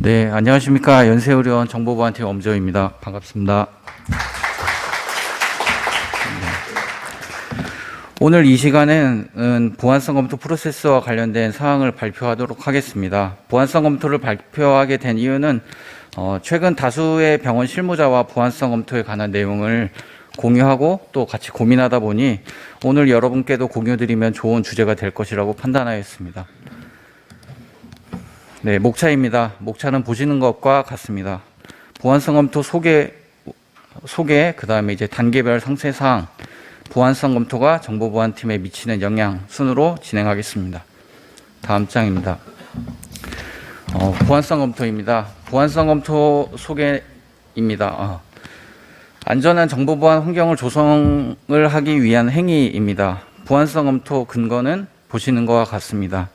네, 안녕하십니까. 연세의료원 정보보안팀 엄조입니다. 반갑습니다. 네. 오늘 이 시간에는 보안성 검토 프로세스와 관련된 사항을 발표하도록 하겠습니다. 보안성 검토를 발표하게 된 이유는 어, 최근 다수의 병원 실무자와 보안성 검토에 관한 내용을 공유하고 또 같이 고민하다 보니 오늘 여러분께도 공유드리면 좋은 주제가 될 것이라고 판단하였습니다. 네, 목차입니다. 목차는 보시는 것과 같습니다. 보안성 검토 소개, 소개, 그 다음에 이제 단계별 상세사항, 보안성 검토가 정보보안팀에 미치는 영향 순으로 진행하겠습니다. 다음 장입니다. 어, 보안성 검토입니다. 보안성 검토 소개입니다. 어, 안전한 정보보안 환경을 조성을 하기 위한 행위입니다. 보안성 검토 근거는 보시는 것과 같습니다.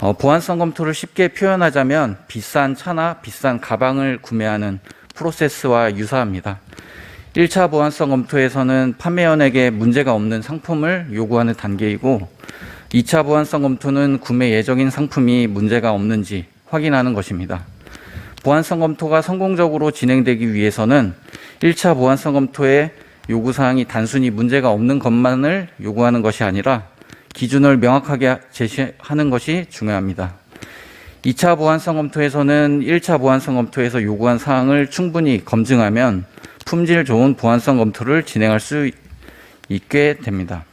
어, 보안성 검토를 쉽게 표현하자면 비싼 차나 비싼 가방을 구매하는 프로세스와 유사합니다. 1차 보안성 검토에서는 판매원에게 문제가 없는 상품을 요구하는 단계이고 2차 보안성 검토는 구매 예정인 상품이 문제가 없는지 확인하는 것입니다. 보안성 검토가 성공적으로 진행되기 위해서는 1차 보안성 검토의 요구사항이 단순히 문제가 없는 것만을 요구하는 것이 아니라 기준을 명확하게 제시하는 것이 중요합니다. 2차 보안성 검토에서는 1차 보안성 검토에서 요구한 사항을 충분히 검증하면 품질 좋은 보안성 검토를 진행할 수 있게 됩니다.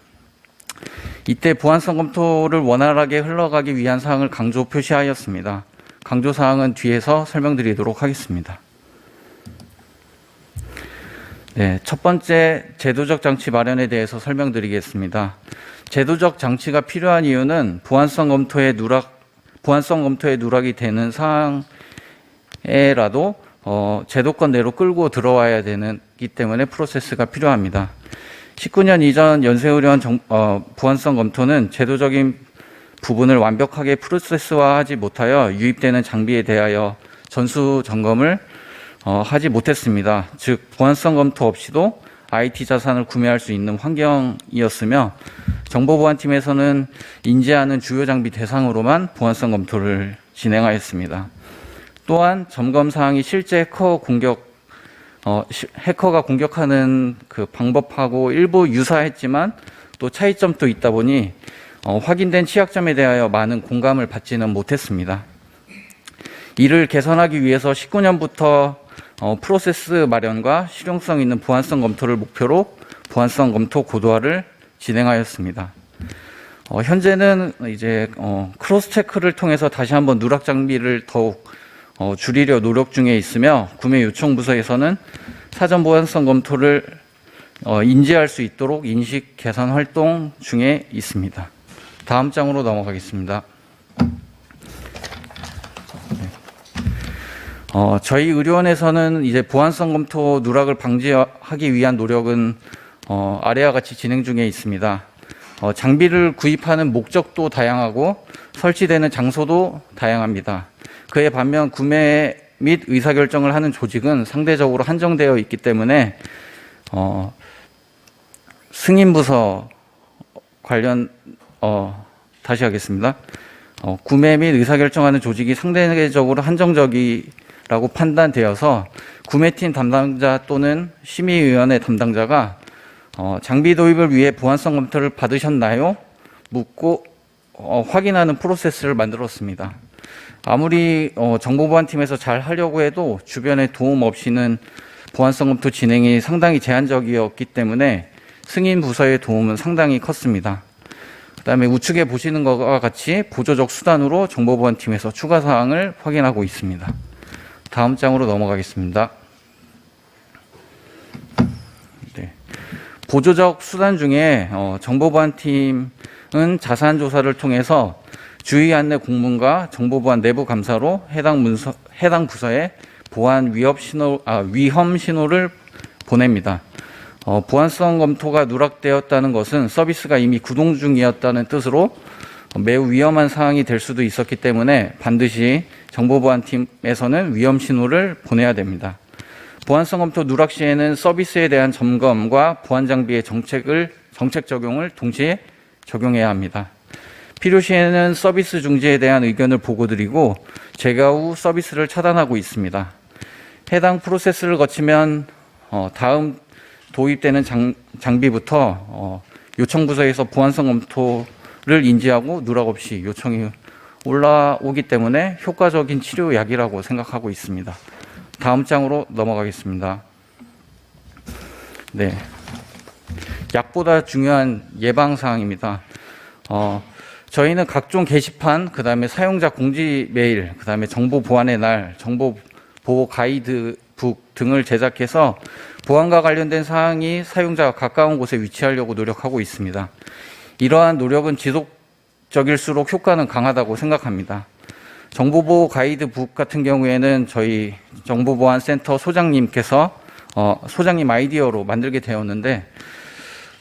이때 보안성 검토를 원활하게 흘러가기 위한 사항을 강조 표시하였습니다. 강조 사항은 뒤에서 설명드리도록 하겠습니다. 네, 첫 번째 제도적 장치 마련에 대해서 설명드리겠습니다. 제도적 장치가 필요한 이유는 보안성 검토에 누락 보안성 검토에 누락이 되는 사항에라도 어, 제도권 내로 끌고 들어와야 되기 때문에 프로세스가 필요합니다. 19년 이전 연세의료원 정, 어, 보안성 검토는 제도적인 부분을 완벽하게 프로세스화하지 못하여 유입되는 장비에 대하여 전수 점검을 어, 하지 못했습니다. 즉 보안성 검토 없이도 IT 자산을 구매할 수 있는 환경이었으며 정보보안팀에서는 인지하는 주요 장비 대상으로만 보안성 검토를 진행하였습니다. 또한 점검 사항이 실제 해커 공격 어, 시, 해커가 공격하는 그 방법하고 일부 유사했지만 또 차이점도 있다 보니 어, 확인된 취약점에 대하여 많은 공감을 받지는 못했습니다. 이를 개선하기 위해서 19년부터 어, 프로세스 마련과 실용성 있는 보안성 검토를 목표로 보안성 검토 고도화를 진행하였습니다. 어, 현재는 이제 어, 크로스 체크를 통해서 다시 한번 누락 장비를 더욱 어, 줄이려 노력 중에 있으며 구매 요청 부서에서는 사전 보안성 검토를 어, 인지할 수 있도록 인식 개선 활동 중에 있습니다. 다음 장으로 넘어가겠습니다. 어, 저희 의료원에서는 이제 보안성 검토 누락을 방지하기 위한 노력은 어, 아래와 같이 진행 중에 있습니다. 어, 장비를 구입하는 목적도 다양하고 설치되는 장소도 다양합니다. 그에 반면 구매 및 의사결정을 하는 조직은 상대적으로 한정되어 있기 때문에 어, 승인부서 관련 어, 다시 하겠습니다. 어, 구매 및 의사결정하는 조직이 상대적으로 한정적이 라고 판단되어서 구매팀 담당자 또는 심의위원회 담당자가 어, 장비 도입을 위해 보안성 검토를 받으셨나요? 묻고 어, 확인하는 프로세스를 만들었습니다. 아무리 어, 정보보안팀에서 잘 하려고 해도 주변의 도움 없이는 보안성 검토 진행이 상당히 제한적이었기 때문에 승인 부서의 도움은 상당히 컸습니다. 그다음에 우측에 보시는 것과 같이 보조적 수단으로 정보보안팀에서 추가 사항을 확인하고 있습니다. 다음 장으로 넘어가겠습니다. 네. 보조적 수단 중에 어, 정보보안팀은 자산 조사를 통해서 주의 안내 공문과 정보보안 내부 감사로 해당 문서 해당 부서에 보안 위협 신호 아, 위험 신호를 보냅니다. 어, 보안성 검토가 누락되었다는 것은 서비스가 이미 구동 중이었다는 뜻으로 매우 위험한 상황이 될 수도 있었기 때문에 반드시 정보보안팀에서는 위험 신호를 보내야 됩니다. 보안성 검토 누락 시에는 서비스에 대한 점검과 보안 장비의 정책을 정책 적용을 동시에 적용해야 합니다. 필요시에는 서비스 중지에 대한 의견을 보고드리고 재가 후 서비스를 차단하고 있습니다. 해당 프로세스를 거치면 어, 다음 도입되는 장, 장비부터 어, 요청 부서에서 보안성 검토를 인지하고 누락 없이 요청이 올라오기 때문에 효과적인 치료약이라고 생각하고 있습니다. 다음 장으로 넘어가겠습니다. 네. 약보다 중요한 예방 사항입니다. 어, 저희는 각종 게시판, 그 다음에 사용자 공지 메일, 그 다음에 정보 보안의 날, 정보 보호 가이드북 등을 제작해서 보안과 관련된 사항이 사용자가 가까운 곳에 위치하려고 노력하고 있습니다. 이러한 노력은 지속 적일수록 효과는 강하다고 생각합니다. 정보보호 가이드북 같은 경우에는 저희 정보보안센터 소장님께서 어, 소장님 아이디어로 만들게 되었는데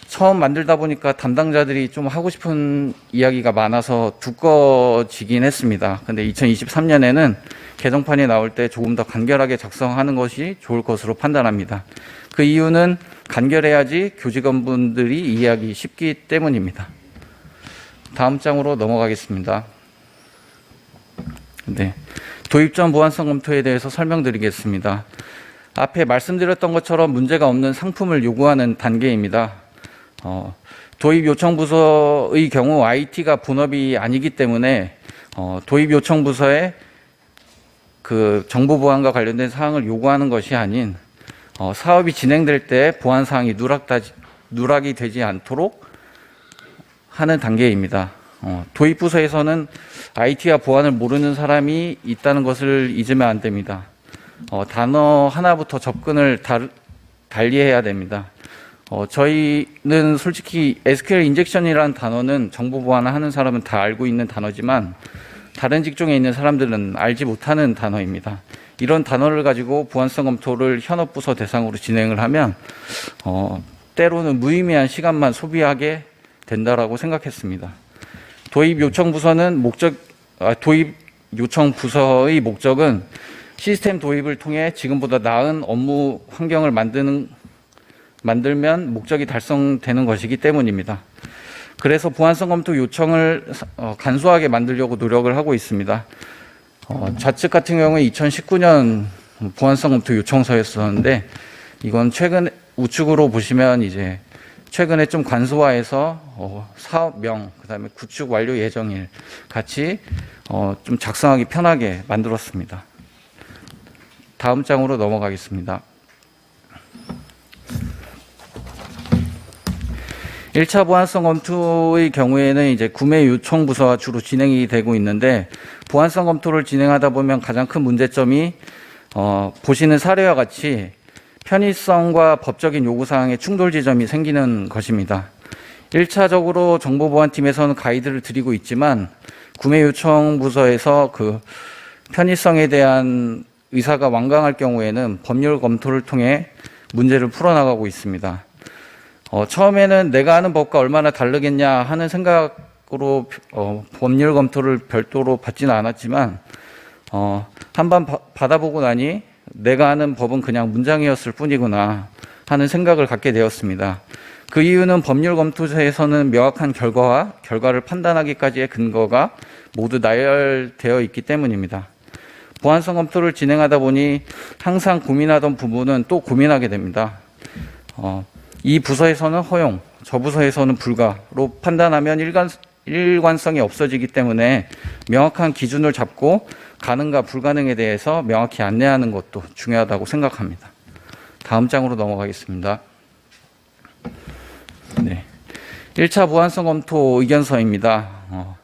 처음 만들다 보니까 담당자들이 좀 하고 싶은 이야기가 많아서 두꺼워지긴 했습니다. 근데 2023년에는 개정판이 나올 때 조금 더 간결하게 작성하는 것이 좋을 것으로 판단합니다. 그 이유는 간결해야지 교직원분들이 이해하기 쉽기 때문입니다. 다음 장으로 넘어가겠습니다. 네. 도입 전 보안성 검토에 대해서 설명드리겠습니다. 앞에 말씀드렸던 것처럼 문제가 없는 상품을 요구하는 단계입니다. 어, 도입 요청 부서의 경우 IT가 본업이 아니기 때문에 어, 도입 요청 부서에 그 정보 보안과 관련된 사항을 요구하는 것이 아닌 어, 사업이 진행될 때 보안 사항이 누락다, 누락이 되지 않도록 하는 단계입니다. 어, 도입 부서에서는 IT와 보안을 모르는 사람이 있다는 것을 잊으면 안 됩니다. 어, 단어 하나부터 접근을 달, 달리해야 됩니다. 어, 저희는 솔직히 SQL 인젝션이라는 단어는 정보 보안을 하는 사람은 다 알고 있는 단어지만 다른 직종에 있는 사람들은 알지 못하는 단어입니다. 이런 단어를 가지고 보안성 검토를 현업 부서 대상으로 진행을 하면 어, 때로는 무의미한 시간만 소비하게 된다라고 생각했습니다. 도입 요청 부서는 목적 아, 도입 요청 부서의 목적은 시스템 도입을 통해 지금보다 나은 업무 환경을 만드는 만들면 목적이 달성되는 것이기 때문입니다. 그래서 보안성 검토 요청을 어, 간소하게 만들려고 노력을 하고 있습니다. 어, 좌측 같은 경우에 2019년 보안성 검토 요청서였었는데 이건 최근 우측으로 보시면 이제 최근에 좀 간소화해서 어, 사업명 그다음에 구축 완료 예정일 같이 어, 좀 작성하기 편하게 만들었습니다. 다음 장으로 넘어가겠습니다. 1차 보안성 검토의 경우에는 이제 구매 요청 부서와 주로 진행이 되고 있는데 보안성 검토를 진행하다 보면 가장 큰 문제점이 어, 보시는 사례와 같이 편의성과 법적인 요구사항의 충돌 지점이 생기는 것입니다. 1차적으로 정보보안팀에서는 가이드를 드리고 있지만 구매 요청 부서에서 그 편의성에 대한 의사가 완강할 경우에는 법률 검토를 통해 문제를 풀어나가고 있습니다. 어, 처음에는 내가 아는 법과 얼마나 다르겠냐 하는 생각으로 어, 법률 검토를 별도로 받지는 않았지만 어, 한번 받아보고 나니 내가 아는 법은 그냥 문장이었을 뿐이구나 하는 생각을 갖게 되었습니다. 그 이유는 법률 검토에서는 명확한 결과와 결과를 판단하기까지의 근거가 모두 나열되어 있기 때문입니다. 보안성 검토를 진행하다 보니 항상 고민하던 부분은 또 고민하게 됩니다. 어, 이 부서에서는 허용, 저 부서에서는 불가로 판단하면 일관, 일관성이 없어지기 때문에 명확한 기준을 잡고 가능과 불가능에 대해서 명확히 안내하는 것도 중요하다고 생각합니다. 다음 장으로 넘어가겠습니다. 네. 1차 보안성 검토 의견서입니다. 어,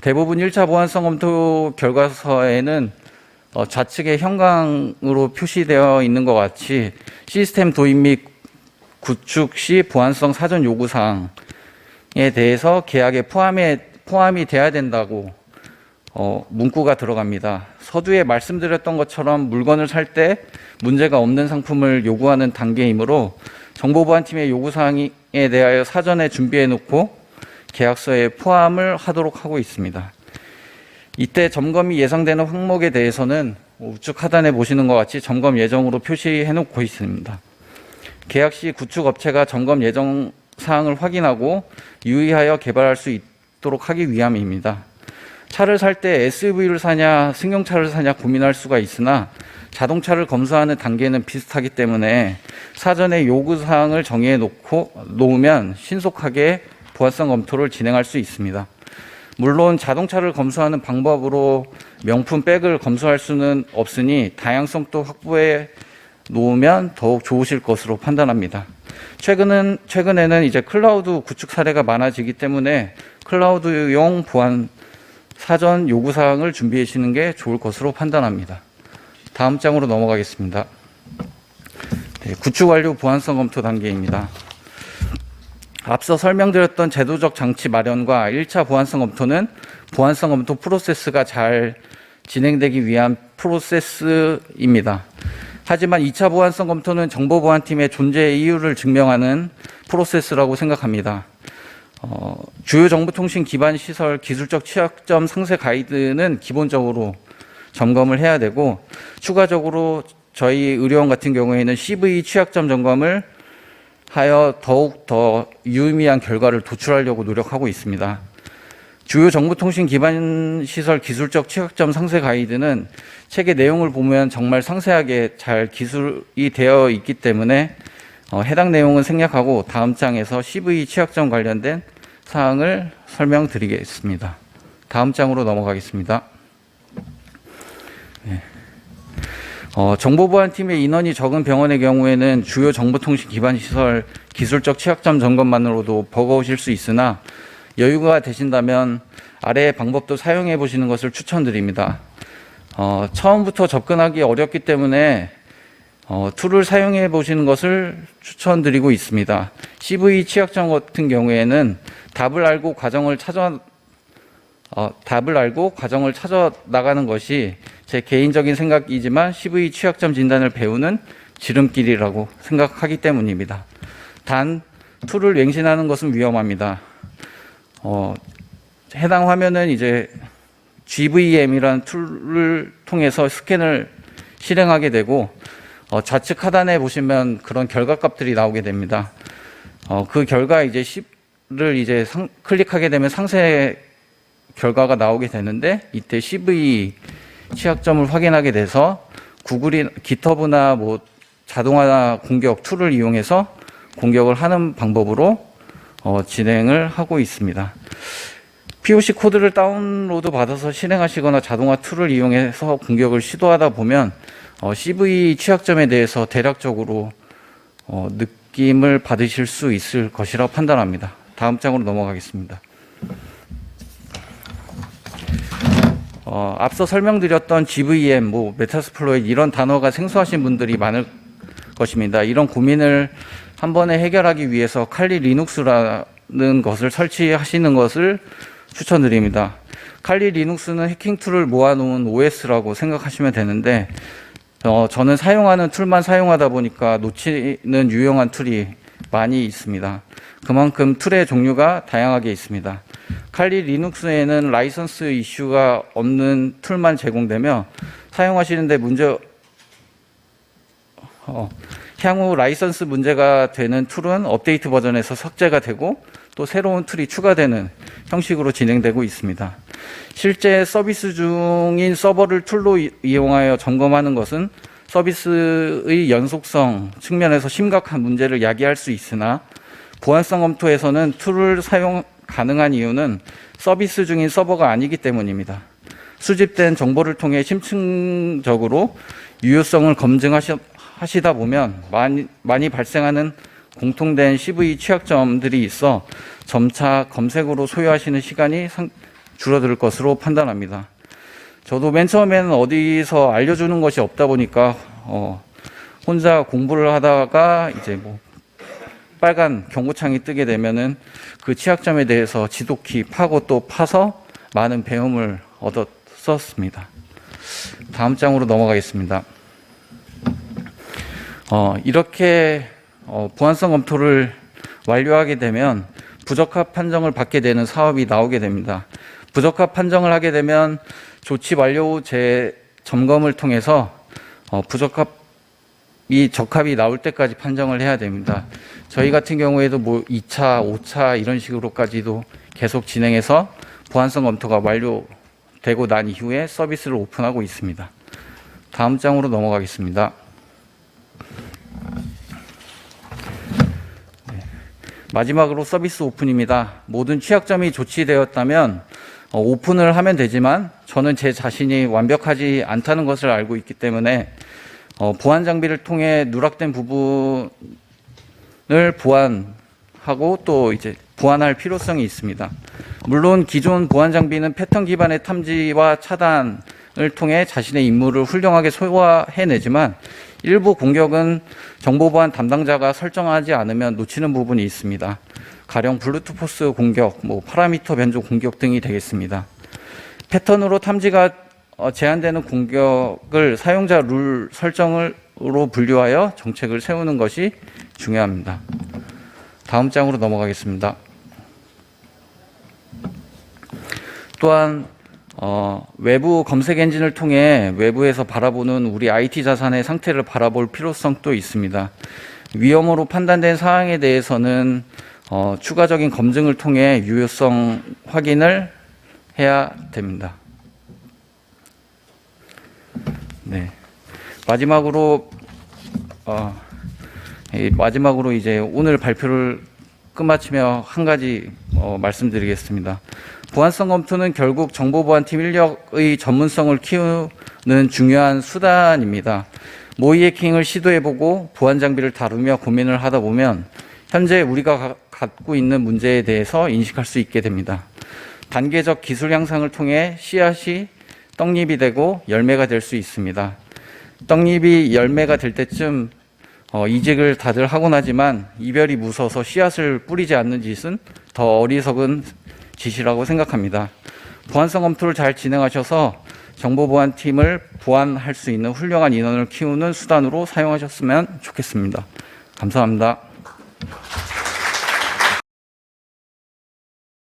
대부분 1차 보안성 검토 결과서에는 어, 좌측에 형광으로 표시되어 있는 것 같이 시스템 도입 및 구축 시 보안성 사전 요구 사항에 대해서 계약에 포함해 포함이 돼야 된다고 어, 문구가 들어갑니다. 서두에 말씀드렸던 것처럼 물건을 살 때 문제가 없는 상품을 요구하는 단계이므로 정보보안팀의 요구사항에 대하여 사전에 준비해 놓고 계약서에 포함을 하도록 하고 있습니다. 이때 점검이 예상되는 항목에 대해서는 우측 하단에 보시는 것 같이 점검 예정으로 표시해 놓고 있습니다. 계약 시 구축 업체가 점검 예정 사항을 확인하고 유의하여 개발할 수 있, 있도록 하기 위함입니다. 차를 살 때 SUV를 사냐 승용차를 사냐 고민할 수가 있으나 자동차를 검수하는 단계는 비슷하기 때문에 사전에 요구 사항을 정해 놓고 놓으면 신속하게 보안성 검토를 진행할 수 있습니다. 물론 자동차를 검수하는 방법으로 명품 백을 검수할 수는 없으니 다양성도 확보해 놓으면 더욱 좋으실 것으로 판단합니다. 최근은 최근에는 이제 클라우드 구축 사례가 많아지기 때문에 클라우드용 보안 사전 요구 사항을 준비해 주시는 게 좋을 것으로 판단합니다. 다음 장으로 넘어가겠습니다. 네, 구축 완료 보안성 검토 단계입니다. 앞서 설명드렸던 제도적 장치 마련과 1차 보안성 검토는 보안성 검토 프로세스가 잘 진행되기 위한 프로세스입니다. 하지만 2차 보안성 검토는 정보보안팀의 존재 이유를 증명하는 프로세스라고 생각합니다. 어, 주요 정보통신 기반 시설 기술적 취약점 상세 가이드는 기본적으로 점검을 해야 되고 추가적으로 저희 의료원 같은 경우에는 CV 취약점 점검을 하여 더욱 더 유의미한 결과를 도출하려고 노력하고 있습니다. 주요 정보통신 기반 시설 기술적 취약점 상세 가이드는 책의 내용을 보면 정말 상세하게 잘 기술이 되어 있기 때문에 어, 해당 내용은 생략하고 다음 장에서 CV 취약점 관련된 사항을 설명드리겠습니다. 다음 장으로 넘어가겠습니다. 네. 어, 정보보안팀의 인원이 적은 병원의 경우에는 주요 정보통신 기반 시설 기술적 취약점 점검만으로도 버거우실 수 있으나 여유가 되신다면 아래의 방법도 사용해 보시는 것을 추천드립니다. 어, 처음부터 접근하기 어렵기 때문에 어, 툴을 사용해 보시는 것을 추천드리고 있습니다. CV 취약점 같은 경우에는 답을 알고 과정을 찾아 어, 답을 알고 과정을 찾아 나가는 것이 제 개인적인 생각이지만 CV 취약점 진단을 배우는 지름길이라고 생각하기 때문입니다. 단 툴을 맹신하는 것은 위험합니다. 어, 해당 화면은 이제 GVM이라는 툴을 통해서 스캔을 실행하게 되고 어, 좌측 하단에 보시면 그런 결과값들이 나오게 됩니다. 어, 그 결과 이제 10을 이제 상, 클릭하게 되면 상세 결과가 나오게 되는데 이때 CV 취약점을 확인하게 돼서 구글이 기터브나 뭐 자동화 공격 툴을 이용해서 공격을 하는 방법으로 어, 진행을 하고 있습니다. POC 코드를 다운로드 받아서 실행하시거나 자동화 툴을 이용해서 공격을 시도하다 보면 어, CV 취약점에 대해서 대략적으로 어, 느낌을 받으실 수 있을 것이라 판단합니다. 다음 장으로 넘어가겠습니다. 어, 앞서 설명드렸던 GVM, 뭐 메타스플로이드 이런 단어가 생소하신 분들이 많을 것입니다. 이런 고민을 한 번에 해결하기 위해서 칼리 리눅스라는 것을 설치하시는 것을 추천드립니다. 칼리 리눅스는 해킹 툴을 모아놓은 OS라고 생각하시면 되는데 어, 저는 사용하는 툴만 사용하다 보니까 놓치는 유용한 툴이 많이 있습니다. 그만큼 툴의 종류가 다양하게 있습니다. 칼리 리눅스에는 라이선스 이슈가 없는 툴만 제공되며 사용하시는데 문제 어, 향후 라이선스 문제가 되는 툴은 업데이트 버전에서 삭제가 되고 또 새로운 툴이 추가되는 형식으로 진행되고 있습니다. 실제 서비스 중인 서버를 툴로 이- 이용하여 점검하는 것은 서비스의 연속성 측면에서 심각한 문제를 야기할 수 있으나 보안성 검토에서는 툴을 사용 가능한 이유는 서비스 중인 서버가 아니기 때문입니다. 수집된 정보를 통해 심층적으로 유효성을 검증하시다 보면 많이, 많이 발생하는 공통된 CV 취약점들이 있어 점차 검색으로 소요하시는 시간이 상- 줄어들 것으로 판단합니다. 저도 맨 처음에는 어디서 알려주는 것이 없다 보니까 어, 혼자 공부를 하다가 이제 뭐 빨간 경고창이 뜨게 되면은 그 취약점에 대해서 지독히 파고 또 파서 많은 배움을 얻었었습니다. 다음 장으로 넘어가겠습니다. 어, 이렇게 어, 보안성 검토를 완료하게 되면 부적합 판정을 받게 되는 사업이 나오게 됩니다. 부적합 판정을 하게 되면 조치 완료 후 재 점검을 통해서 어, 부적합이 적합이 나올 때까지 판정을 해야 됩니다. 저희 같은 경우에도 뭐 2차, 5차 이런 식으로까지도 계속 진행해서 보안성 검토가 완료되고 난 이후에 서비스를 오픈하고 있습니다. 다음 장으로 넘어가겠습니다. 네. 마지막으로 서비스 오픈입니다. 모든 취약점이 조치되었다면 어, 오픈을 하면 되지만 저는 제 자신이 완벽하지 않다는 것을 알고 있기 때문에 어, 보안 장비를 통해 누락된 부분을 보완하고 또 이제 보완할 필요성이 있습니다. 물론 기존 보안 장비는 패턴 기반의 탐지와 차단을 통해 자신의 임무를 훌륭하게 소화해내지만 일부 공격은 정보 보안 담당자가 설정하지 않으면 놓치는 부분이 있습니다. 가령 블루투포스 공격, 뭐 파라미터 변조 공격 등이 되겠습니다. 패턴으로 탐지가 어, 제한되는 공격을 사용자 룰 설정으로 분류하여 정책을 세우는 것이 중요합니다. 다음 장으로 넘어가겠습니다. 또한 어, 외부 검색 엔진을 통해 외부에서 바라보는 우리 IT 자산의 상태를 바라볼 필요성도 있습니다. 위험으로 판단된 사항에 대해서는 어, 추가적인 검증을 통해 유효성 확인을 해야 됩니다. 네. 마지막으로 어, 이 마지막으로 이제 오늘 발표를 끝마치며 한 가지 어, 말씀드리겠습니다. 보안성 검토는 결국 정보보안팀 인력의 전문성을 키우는 중요한 수단입니다. 모의 해킹을 시도해보고 보안 장비를 다루며 고민을 하다 보면 현재 우리가 가- 갖고 있는 문제에 대해서 인식할 수 있게 됩니다. 단계적 기술 향상을 통해 씨앗이 떡잎이 되고 열매가 될 수 있습니다. 떡잎이 열매가 될 때쯤 어, 이직을 다들 하곤 하지만 이별이 무서워서 씨앗을 뿌리지 않는 짓은 더 어리석은 짓이라고 생각합니다. 보안성 검토를 잘 진행하셔서 정보보안팀을 보완할 수 있는 훌륭한 인원을 키우는 수단으로 사용하셨으면 좋겠습니다. 감사합니다. Thank you.